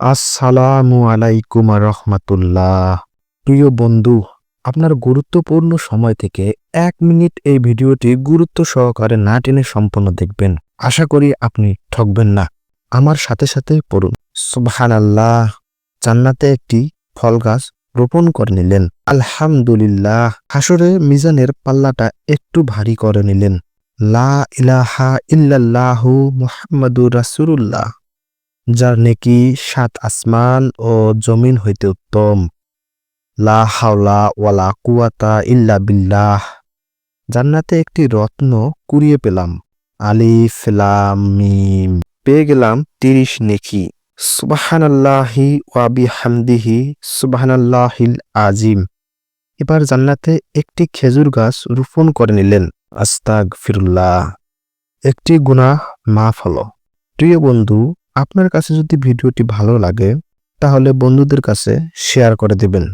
আসসালামু আলাইকুম রহমাতুল্লাহ। প্রিয় বন্ধু, আপনার গুরুত্বপূর্ণ সময় থেকে এক মিনিট এই ভিডিওটি গুরুত্ব সহকারে না টেনে সম্পূর্ণ দেখবেন। আশা করি আপনি ঠকবেন না। আমার সাথে সাথে পড়ুন। সুবহান আল্লাহ জান্নাতে একটি ফল গাছ রোপণ করে নিলেন। আলহামদুলিল্লাহ হাসরে মিজানের পাল্লাটা একটু ভারী করে নিলেন। লা ইলাহা ইল্লাল্লাহু মুহাম্মাদুর রাসূলুল্লাহ। যার নেকি সাত আসমান ও জমিন হইতে উত্তম। লা হাওলা ওয়ালা কুয়াতা ইল্লা বিল্লাহ। জান্নাতে একটি রত্ন কুড়িয়ে পেলাম। আলিফ, লাম, মিম। পেয়ে গেলাম তিরিশ নেকি। সুবাহানাল্লাহি ওয়াবি হামদিহি সুবাহানাল্লাহিল আজিম। এবার জান্নাতে একটি খেজুর গাছ রোপণ করে নিলেন। আস্তাগ ফিরুল্লাহ একটি গুনাহ মাফ হলো। প্রিয় বন্ধু আপনার কাছে যদি ভিডিওটি ভালো লাগে তাহলে বন্ধুদের কাছে শেয়ার করে দেবেন।